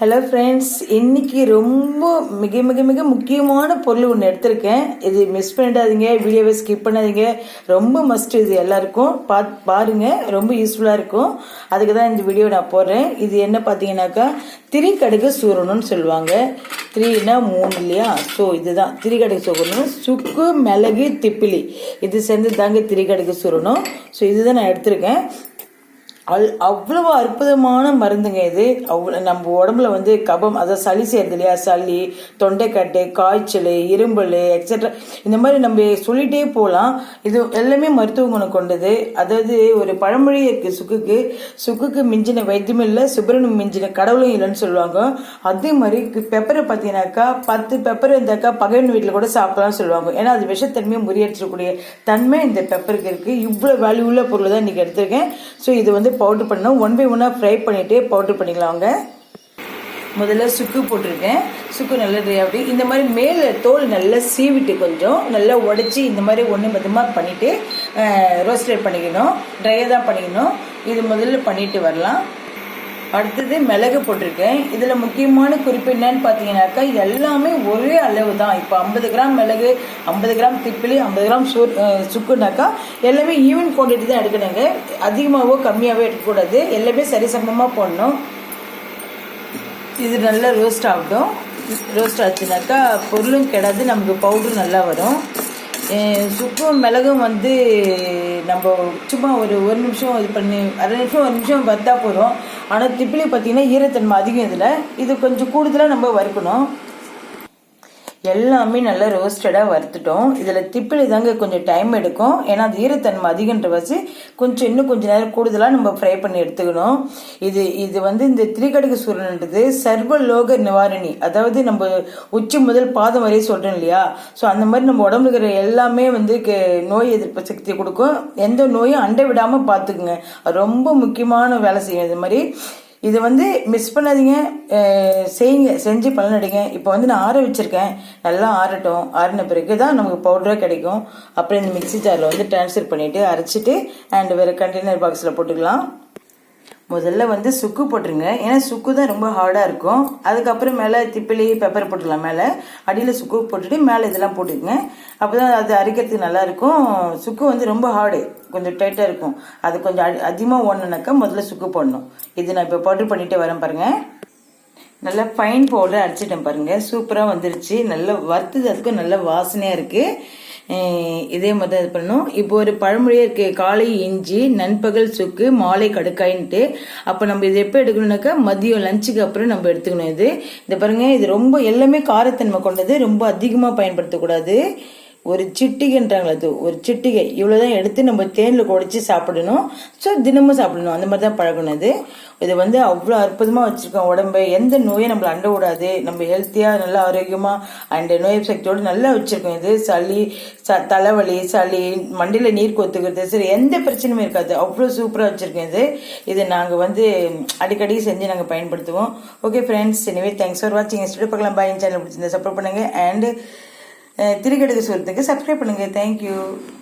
Hello friends இன்றைக்கி ரொம்ப மிக மிக மிக முக்கியமான பொருள் ஒன்று எடுத்திருக்கேன். இது மிஸ் பண்ணிடாதீங்க வீடியோவை ஸ்கிப் பண்ணாதீங்க. ரொம்ப மஸ்ட் இது எல்லாருக்கும். பா பாருங்கள் ரொம்ப யூஸ்ஃபுல்லாக இருக்கும். அதுக்கு தான் இந்த வீடியோ நான் போடுறேன். இது என்ன பார்த்தீங்கன்னாக்கா திரிக்கடுக்கு சூரணும்னு சொல்லுவாங்க. த்ரீனா மூணு இல்லையா? ஸோ இதுதான். திரிகடுகு சூரணும் சுக்கு மிளகு திப்பிலி. இது சேர்ந்து தாங்க திரிகடுகு சூரணும் ஸோ இதுதான் நான் எடுத்திருக்கேன். அல் அவ்வளவு அற்புதமான மருந்துங்க இது. அவ்வளோ நம்ம உடம்புல வந்து கபம் அதாவது சளி செய்யறது இல்லையா? சளி தொண்டைக்கட்டு காய்ச்சல் இரும்பல் எக்ஸெட்ரா இந்த மாதிரி நம்ம சொல்லிட்டே போகலாம் இது எல்லாமே மருத்துவ குணம் கொண்டது. அதாவது ஒரு பழமொழி இருக்கு சுக்குக்கு. சுக்குக்கு மிஞ்சின வைத்தியம் இல்லை சுப்பிரனும் மிஞ்சின கடவுளும் இல்லைன்னு சொல்லுவாங்க. அதே மாதிரி பெப்பரை பார்த்தீங்கன்னாக்கா பத்து பெப்பர் இருந்தாக்கா பகைவன் வீட்டில் கூட சாப்பிடலாம்னு சொல்லுவாங்க. ஏன்னா அது விஷத்தன்மையை முறியடிச்சிடக்கூடிய தன்மை இந்த பெப்பருக்கு இருக்குது இவ்வளோ வேல்யூ உள்ள பொருள் தான் இன்றைக்கி எடுத்திருக்கேன். ஸோ இது வந்து பவுட்ரு பண்ணணும். ஒன் பை ஒன்னாக ஃப்ரை பண்ணிவிட்டு பவுட்ரு பண்ணிக்கலாம் அவங்க முதல்ல சுக்கு போட்டிருக்கேன். சுக்கு நல்லா ட்ரை ஆகி இந்த மாதிரி மேலே தோல் நல்லா சீவிட்டு கொஞ்சம் நல்லா உடச்சி இந்த மாதிரி ஒன்று மதமாக பண்ணிவிட்டு ரோஸ்டட் பண்ணிக்கணும். ட்ரையாக தான் பண்ணிக்கணும். இது முதல்ல பண்ணிட்டு வரலாம். அடுத்தது மிளகு போட்டிருக்கேன். இதில் முக்கியமான குறிப்பு என்னன்னு பார்த்தீங்கன்னாக்கா எல்லாமே ஒரே அளவு தான் இப்போ ஐம்பது கிராம் மிளகு ஐம்பது கிராம் திப்பிலி ஐம்பது கிராம் சு சுக்குனாக்கா எல்லாமே ஈவன் குவான்டிட்டி தான் எடுக்கணுங்க. அதிகமாகவோ கம்மியாகவோ எடுக்கக்கூடாது. எல்லாமே சரிசமமாக போடணும். இது நல்லா ரோஸ்ட் ஆகட்டும். ரோஸ்ட் ஆச்சுனாக்கா பொருளும் கிடாது நமக்கு பவுடரும் நல்லா வரும். சுக்கும் மிளகும் வந்து நம்ம சும்மா ஒரு ஒரு நிமிஷம் இது பண்ணி அரை நிமிஷம் ஒரு நிமிஷம் வத்தா போகிறோம் ஆனால் திப்பிலி பார்த்திங்கன்னா ஈரத்தன்மை அதிகம் இதில். இது கொஞ்சம் கூடுதலாக நம்ம வறுக்கணும். எல்லாமே நல்லா ரோஸ்டடாக வறுத்துட்டோம். இதில் திப்பிலி தாங்க கொஞ்சம் டைம் எடுக்கும். ஏன்னா அது ஈரத்தன்மை அதிகன்ற வச்சு கொஞ்சம் இன்னும் கொஞ்சம் நேரம் கூடுதலாக நம்ம ஃப்ரை பண்ணி எடுத்துக்கணும். இது இது வந்து இந்த திரிகடுகு சூரன்ன்றது சர்வ லோக நிவாரணி. அதாவது நம்ம உச்சி முதல் பாதம் வரையும் சொல்கிறோம் இல்லையா? ஸோ அந்த மாதிரி நம்ம உடம்புல இருக்கிற எல்லாமே வந்து நோய் எதிர்ப்பு சக்தியை கொடுக்கும். எந்த நோயும் அண்டை விடாமல் பார்த்துக்குங்க ரொம்ப முக்கியமான வேலை செய்யும் இது மாதிரி. இது வந்து மிஸ் பண்ணாதீங்க. செய்யுங்க. செஞ்சு பலனடைங்க இப்போ வந்து நான் ஆற வச்சுருக்கேன். நல்லா ஆறட்டும். ஆறின பிறகு தான் நமக்கு பவுடராக கிடைக்கும். அப்புறம் இந்த மிக்சி ஜாரில் வந்து ட்ரான்ஸ்ஃபர் பண்ணிவிட்டு அரைச்சிட்டு அண்ட் வேறு கண்டெய்னர் பாக்ஸில் போட்டுக்கலாம். முதல்ல வந்து சுக்கு போட்டுருங்க. ஏன்னா சுக்கு தான் ரொம்ப ஹார்டாக இருக்கும். அதுக்கப்புறம் மேலே திப்பிலி பெப்பர் போட்டுடலாம் மேலே. அடியில் சுக்கு போட்டுட்டு மேலே இதெல்லாம் போட்டுக்கங்க. அப்போ தான் அது அரைக்கிறதுக்கு நல்லாயிருக்கும் சுக்கு வந்து ரொம்ப ஹார்டு கொஞ்சம் டைட்டாக இருக்கும். அது கொஞ்சம் அதிகமாக ஓடணுனாக்கா முதல்ல சுக்கு போடணும். இது நான் இப்போ பவுட்ரு பண்ணிகிட்டே வரேன் பாருங்கள் நல்லா ஃபைன் பவுடர் அடிச்சிட்டேன் பாருங்கள் சூப்பராக வந்துருச்சு. நல்லா வறுத்தது அதுக்கும் நல்ல வாசனையாக இருக்குது இதே மாதிரி தான் இது பண்ணணும். இப்போ ஒரு பழமொழியே இருக்கு காலை இஞ்சி நண்பகல் சுக்கு மாலை கடுக்காயின்ட்டு. அப்போ நம்ம இது எப்போ எடுக்கணும்னாக்கா மதியம் லஞ்சுக்கு அப்புறம் நம்ம எடுத்துக்கணும் இது. இந்த பாருங்க இது ரொம்ப எல்லாமே காரத்தன்மை கொண்டது ரொம்ப அதிகமாக பயன்படுத்தக்கூடாது. ஒரு சிட்டிகைன்றாங்களே அது ஒரு சிட்டிகை. இவ்வளோதான் எடுத்து நம்ம தேனில் குடைச்சி சாப்பிடணும். ஸோ தினமும் சாப்பிடணும். அந்த மாதிரி தான் பழகணும் இது வந்து அவ்வளோ அற்புதமாக வச்சுருக்கோம். உடம்பை எந்த நோயும் நம்மளை அண்ட விடாது. நம்ம ஹெல்த்தியாக நல்லா ஆரோக்கியமாக அண்ட் நோய் சக்தியோடு நல்லா வச்சுருக்கோம். இது சளி ச தலைவலி சளி மண்டியில் நீர் கொத்துக்கிறது சரி எந்த பிரச்சனையும் இருக்காது. அவ்வளோ சூப்பராக வச்சுருக்கோம் இது. இது நாங்கள் வந்து அடிக்கடி செஞ்சு நாங்கள் பயன்படுத்துவோம். ஓகே ஃப்ரெண்ட்ஸ் எனவே தேங்க்ஸ் ஃபார் வாட்சிங் ஸ்டுடியோ பார்க்கலாம். பாய் சேனல் பிடிச்சிருந்தா சப்போர்ட் பண்ணுங்கள் அண்ட் திருக்கடுக்கு சொல்றதுக்கு சப்ஸ்கிரைப் பண்ணுங்கள் தேங்க்யூ